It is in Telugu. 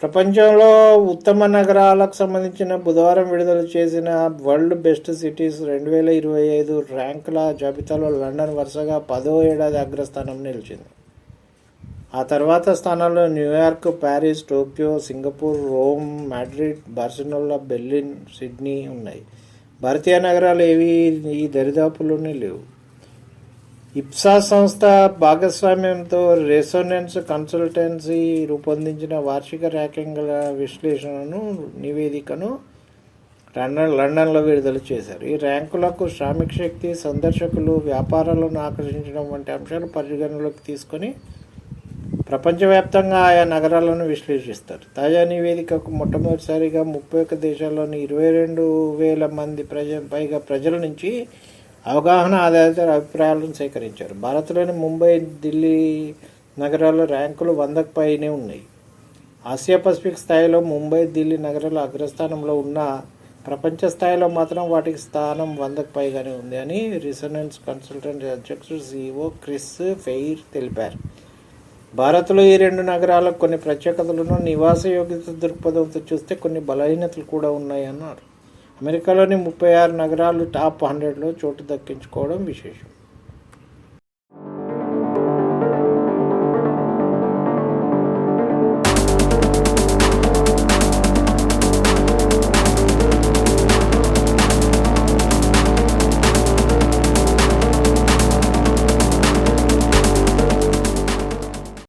ప్రపంచంలో ఉత్తమ నగరాలకు సంబంధించిన బుధవారం విడుదల చేసిన వరల్డ్ బెస్ట్ సిటీస్ రెండు వేల ఇరవై ఐదు ర్యాంకుల జాబితాలో లండన్ వరుసగా పదో ఏడాది అగ్రస్థానం నిలిచింది. ఆ తర్వాత స్థానాల్లో New York Paris Tokyo Singapore Rome Madrid Barcelona Berlin Sydney ఉన్నాయి. భారతీయ నగరాలు ఏవి ఈ దరిదాపులోనే లేవు. ఇప్సా సంస్థ భాగస్వామ్యంతో రెసోనెన్స్ కన్సల్టెన్సీ రూపొందించిన వార్షిక ర్యాంకింగ్ల విశ్లేషణను నివేదికను లండన్ లండన్లో విడుదల చేశారు. ఈ ర్యాంకులకు శ్రామిక శక్తి సందర్శకులు వ్యాపారాలను ఆకర్షించడం వంటి అంశాలు పరిగణలోకి తీసుకొని ప్రపంచవ్యాప్తంగా ఆయా నగరాలను విశ్లేషిస్తారు. తాజా నివేదికకు మొట్టమొదటిసారిగా ముప్పై ఒక్క దేశాల్లోని ఇరవై రెండు వేల మంది ప్రజ పైగా ప్రజల నుంచి అవగాహన ఆధారిత అభిప్రాయాలను సేకరించారు. భారత్లోని ముంబై ఢిల్లీ నగరాల ర్యాంకులు వందకు పైనే ఉన్నాయి. ఆసియా పసిఫిక్ స్థాయిలో ముంబై ఢిల్లీ నగరాలు అగ్రస్థానంలో ఉన్న ప్రపంచ స్థాయిలో మాత్రం వాటికి స్థానం వందకు పైగానే ఉంది అని రిసనెన్స్ కన్సల్టెంట్ అధ్యక్షుడు సిఇఓ క్రిస్ ఫెయిర్ తెలిపారు. భారత్లో ఈ రెండు నగరాలకు కొన్ని ప్రత్యేకతలను నివాస యోగ్యత దృక్పథంతో చూస్తే కొన్ని బలహీనతలు కూడా ఉన్నాయన్నారు. అమెరికాలోని ముప్పై ఆరు నగరాలు టాప్ హండ్రెడ్లో చోటు దక్కించుకోవడం విశేషం.